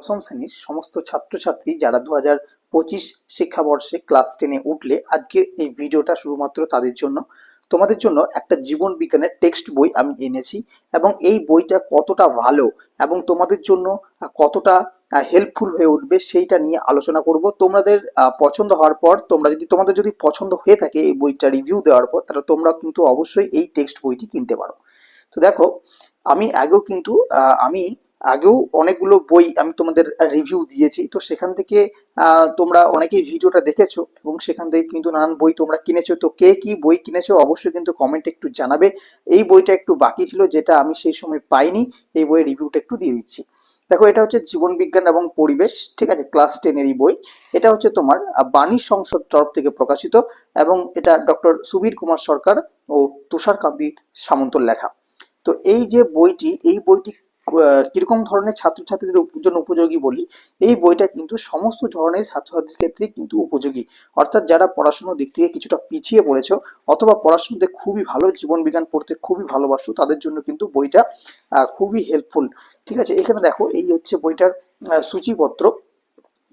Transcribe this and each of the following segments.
দশম শ্রেণির সমস্ত ছাত্রছাত্রী যারা দু হাজার পঁচিশ শিক্ষাবর্ষে ক্লাস টেনে উঠলে আজকে এই ভিডিওটা শুধুমাত্র তাদের জন্য। তোমাদের জন্য একটা জীবন বিজ্ঞানের টেক্সট বই আমি এনেছি এবং এই বইটা কতটা ভালো এবং তোমাদের জন্য কতটা হেল্পফুল হয়ে উঠবে সেইটা নিয়ে আলোচনা করব। তোমাদের পছন্দ হওয়ার পর তোমরা যদি, তোমাদের যদি পছন্দ হয়ে থাকে এই বইটা রিভিউ দেওয়ার পর, তাহলে তোমরা কিন্তু অবশ্যই এই টেক্সট বইটি কিনতে পারো। তো দেখো, আমি আগেও কিন্তু আমি আগেও অনেকগুলো বই আমি তোমাদের রিভিউ দিয়েছি। তো সেখান থেকে তোমরা অনেকেই ভিডিওটা দেখেছ এবং সেখান থেকে কিন্তু নানান বই তোমরা কিনেছো। তো কে কি বই কিনেছো অবশ্যই কিন্তু কমেন্টে একটু জানাবে। এই বইটা একটু বাকি ছিল যেটা আমি সেই সময় পাইনি, এই বইয়ের রিভিউটা একটু দিয়ে দিচ্ছি। দেখো, এটা হচ্ছে জীবন বিজ্ঞান এবং পরিবেশ, ঠিক আছে? ক্লাস টেনেরই বই। এটা হচ্ছে তোমার বাণী সংসদ তরফ থেকে প্রকাশিত এবং এটা ডক্টর সুবীর কুমার সরকার ও তুষার কান্তি সামন্তর লেখা। তো এই যে বইটি, এই বইটি কীরকম ধরনের ছাত্রছাত্রীদের জন্য উপযোগী বলি, এই বইটা কিন্তু সমস্ত ধরনের ছাত্রছাত্রীর ক্ষেত্রে কিন্তু উপযোগী। অর্থাৎ যারা পড়াশোনার দিক থেকে কিছুটা পিছিয়ে পড়েছ, অথবা পড়াশুনোতে খুবই ভালো জীবন বিজ্ঞান পড়তে খুবই ভালোবাসো, তাদের জন্য কিন্তু বইটা খুবই হেল্পফুল ঠিক আছে, এখানে দেখো, এই হচ্ছে বইটার সূচিপত্র।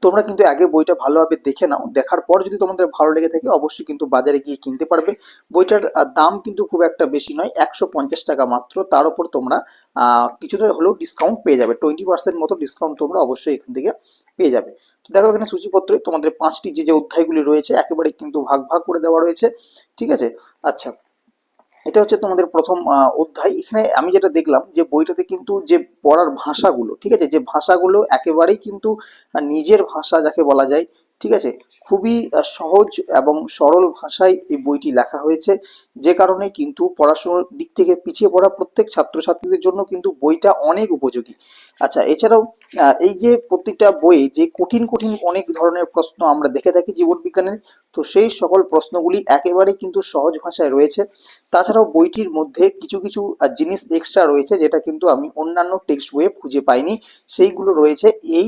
তোমরা কিন্তু আগে বইটা ভালোভাবে দেখে নাও। দেখার পর যদি তোমাদের ভালো লেগে থাকে, অবশ্যই কিন্তু বাজারে গিয়ে কিনতে পারবে। বইটার দাম কিন্তু খুব একটা বেশি নয়, একশো পঞ্চাশ টাকা মাত্র। তার উপর তোমরা কিছুটা হলেও ডিসকাউন্ট পেয়ে যাবে। টোয়েন্টি পার্সেন্ট মতো ডিসকাউন্ট তোমরা অবশ্যই এখান থেকে পেয়ে যাবে। তো দেখো এখানে সূচিপত্রে তোমাদের পাঁচটি যে যে অধ্যায়গুলি রয়েছে, একেবারে কিন্তু ভাগ ভাগ করে দেওয়া রয়েছে। ঠিক আছে? আচ্ছা। এটা হচ্ছে তোমাদের প্রথম অধ্যায়। এখানে আমি যেটা দেখলাম যে বইটাতে কিন্তু যে পড়ার ভাষাগুলো, ঠিক আছে? যে ভাষাগুলো একেবারেই কিন্তু নিজের ভাষা যাকে বলা যায়, ঠিক আছে? খুবই সহজ এবং সরল ভাষায় এই বইটি লেখা হয়েছে। যে কারণে কিন্তু পড়াশোনার দিক থেকে পিছিয়ে পড়া প্রত্যেক ছাত্রছাত্রীদের জন্য কিন্তু বইটা অনেক উপযোগী। আচ্ছা এছাড়াও এই যে প্রত্যেকটা বইয়ে যে কঠিন কঠিন অনেক ধরনের প্রশ্ন আমরা দেখে থাকি জীবন বিজ্ঞানের, তো সেই সকল প্রশ্নগুলি একেবারে কিন্তু সহজ ভাষায় রয়েছে। তাছাড়াও বইটির মধ্যে কিছু কিছু জিনিস এক্সট্রা রয়েছে যেটা কিন্তু আমি অন্যান্য টেক্সট বইয়ে খুঁজে পাইনি। সেইগুলো রয়েছে এই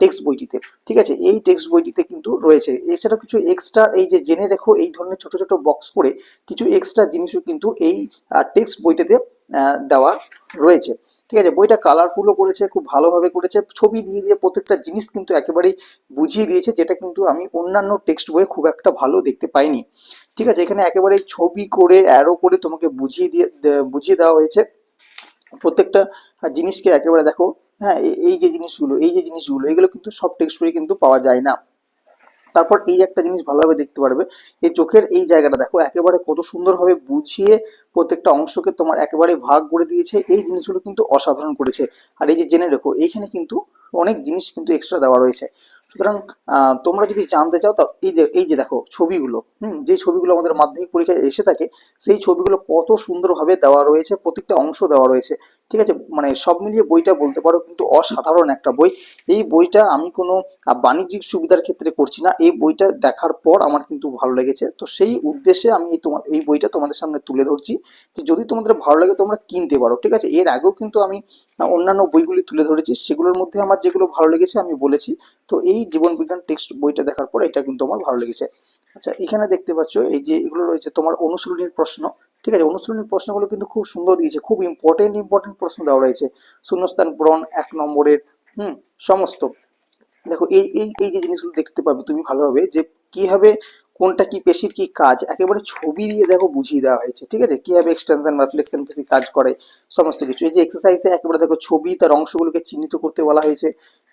টেক্সট বইটিতে। ঠিক আছে? এই টেক্সট বইটিতে কিন্তু রয়েছে। এছাড়াও কিছু এক্সট্রা এই যে জেনে রেখো এই ধরনের ছোট ছোট বক্স করে কিছু এক্সট্রা জিনিসও কিন্তু এই টেক্সট বইটাতে দেওয়া রয়েছে। ঠিক আছে, বইটা কালারফুলও করেছে, খুব ভালোভাবে করেছে। ছবি দিয়ে দিয়ে প্রত্যেকটা জিনিস কিন্তু একেবারেই বুঝিয়ে দিয়েছে, যেটা কিন্তু আমি অন্যান্য টেক্সট বইয়ে খুব একটা ভালো দেখতে পাইনি। ঠিক আছে, এখানে একেবারে ছবি করে অ্যারো করে তোমাকে বুঝিয়ে দিয়ে বুঝিয়ে দেওয়া হয়েছে। প্রত্যেকটা জিনিসকে একেবারে দেখো হ্যাঁ এই যে জিনিসগুলো, এই যে জিনিসগুলো, এগুলো কিন্তু সব টেক্সট বইয়ে কিন্তু পাওয়া যায় না। তারপর এই একটা জিনিস ভালোভাবে দেখতে পারবে। এই চোখের এই জায়গাটা দেখো, একেবারে কত সুন্দরভাবে বুঝিয়ে প্রত্যেকটা অংশকে তোমার একেবারে ভাগ করে দিয়েছে। এই জিনিসগুলো কিন্তু অসাধারণ করেছে। আর এই যে জেনে রেখো, এইখানে কিন্তু অনেক জিনিস কিন্তু এক্সট্রা দেওয়া রয়েছে। সুতরাং তোমরা যদি জানতে চাও, তা এই যে এই যে দেখো ছবিগুলো, হুম, যে ছবিগুলো আমাদের মাধ্যমিক পরীক্ষায় এসে থাকে, সেই ছবিগুলো কত সুন্দরভাবে দেওয়া রয়েছে, প্রত্যেকটা অংশ দেওয়া রয়েছে, ঠিক আছে? মানে সব মিলিয়ে বইটা বলতে পারো, কিন্তু অসাধারণ একটা বই। এই বইটা আমি কোনো বাণিজ্যিক সুবিধার ক্ষেত্রে করছি না, এই বইটা দেখার পর আমার কিন্তু ভালো লেগেছে। তো সেই উদ্দেশ্যে আমি এই তোমার এই বইটা তোমাদের সামনে তুলে ধরছি, যে যদি তোমাদের ভালো লাগে, তোমরা কিনতে পারো, ঠিক আছে? এর আগেও কিন্তু আমি অন্যান্য বইগুলি তুলে ধরেছি, সেগুলোর মধ্যে আমার যেগুলো ভালো লেগেছে আমি বলেছি। তো এই জীবন বিজ্ঞান টেক্সট বইটা দেখার পর এটা কিন্তু আমার ভালো লেগেছে। আচ্ছা এখানে দেখতে পাচ্ছ, এই যে এগুলো রয়েছে তোমার অনুশীলনীর প্রশ্ন, ঠিক আছে? অনুশীলনীর প্রশ্নগুলো কিন্তু খুব সুন্দর দিয়েছে, খুব ইম্পর্টেন্ট ইম্পর্টেন্ট প্রশ্ন দেওয়া রয়েছে। শূন্যস্থান পূরণ, এক নম্বরের, হুম, সমস্ত। দেখো, এই এই এই যে জিনিসগুলো দেখতে পাবে তুমি ভালোভাবে যে কীভাবে, কোনটা কি পেশির কি কাজ, একেবারে ছবি দিয়ে দেখো বুঝিয়ে দেওয়া হয়েছে, ঠিক আছে? কীভাবে এক্সটেনশন বা ফ্লেক্সন পেশি কাজ করে, সমস্ত কিছু। এই যে এক্সারসাইজে একেবারে দেখো ছবি, তার অংশগুলোকে চিহ্নিত করতে বলা হয়েছে,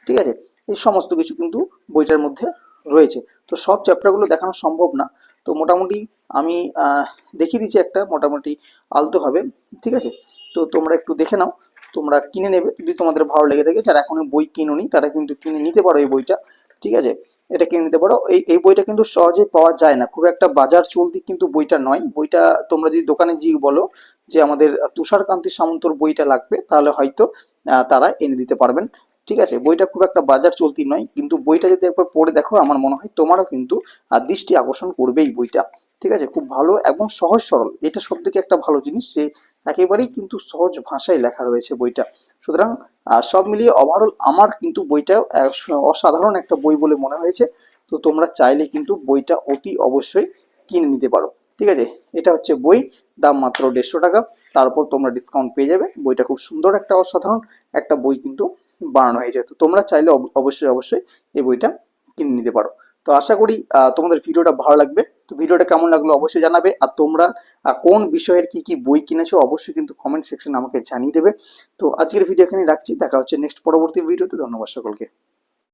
ঠিক আছে? এই সমস্ত কিছু কিন্তু বইটার মধ্যে রয়েছে। তো সব চ্যাপ্টারগুলো দেখানো সম্ভব না। তো মোটামুটি আমি দেখিয়ে দিচ্ছি একটা মোটামুটি আলতোভাবে ঠিক আছে? তো তোমরা একটু দেখে নাও, তোমরা কিনে নেবে। যদি তোমাদের ভালো লেগে থাকে, যারা এখনও বই কিনুনি, তারা কিন্তু কিনে নিতে পারো এই বইটা, ঠিক আছে? এটা কিনে নিতে পারো। এই এই বইটা কিন্তু সহজে পাওয়া যায় না। খুব একটা বাজার চলতি কিন্তু বইটা নয়। বইটা তোমরা যদি দোকানে গিয়ে বলো যে আমাদের তুষারকান্তি সামন্তর বইটা লাগবে, তাহলে হয়তো তারা এনে দিতে পারবেন। ঠিক আছে? বইটা খুব একটা বাজার চলতি নয়, কিন্তু বইটা যদি একবার পড়ে দেখো, আমার মনে হয় তোমারও কিন্তু দৃষ্টি আকর্ষণ করবেই বইটা। ঠিক আছে? খুব ভালো এবং সহজ সরল। এটা সব থেকে একটা ভালো জিনিস যে, একেবারেই কিন্তু সহজ ভাষায় লেখা রয়েছে বইটা। সুতরাং সব মিলিয়ে ওভারঅল আমার কিন্তু বইটা অসাধারণ একটা বই বলে মনে হয়েছে। তো তোমরা চাইলে কিন্তু বইটা অতি অবশ্যই কিনে নিতে পারো। ঠিক আছে? এটা হচ্ছে বই, দাম মাত্র দেড়শো টাকা। তারপর তোমরা ডিসকাউন্ট পেয়ে যাবে। বইটা খুব সুন্দর, একটা অসাধারণ একটা বই কিন্তু বানানো যায়। তো তোমরা চাইলে অব- অবশ্যই অবশ্যই এই বইটা কিনে নিতে পারো। তো আশা করি তোমাদের ভিডিওটা ভালো লাগবে। তো ভিডিওটা কেমন লাগল অবশ্যই জানাবে। আর তোমরা কোন বিষয়ের কি কি বই কিনেছো অবশ্যই কিন্তু কমেন্ট সেকশনে আমাকে জানিয়ে দেবে। তো আজকের ভিডিও এখানে রাখছি। দেখা হচ্ছে নেক্সট পরবর্তী ভিডিওতে। ধন্যবাদ সকলকে।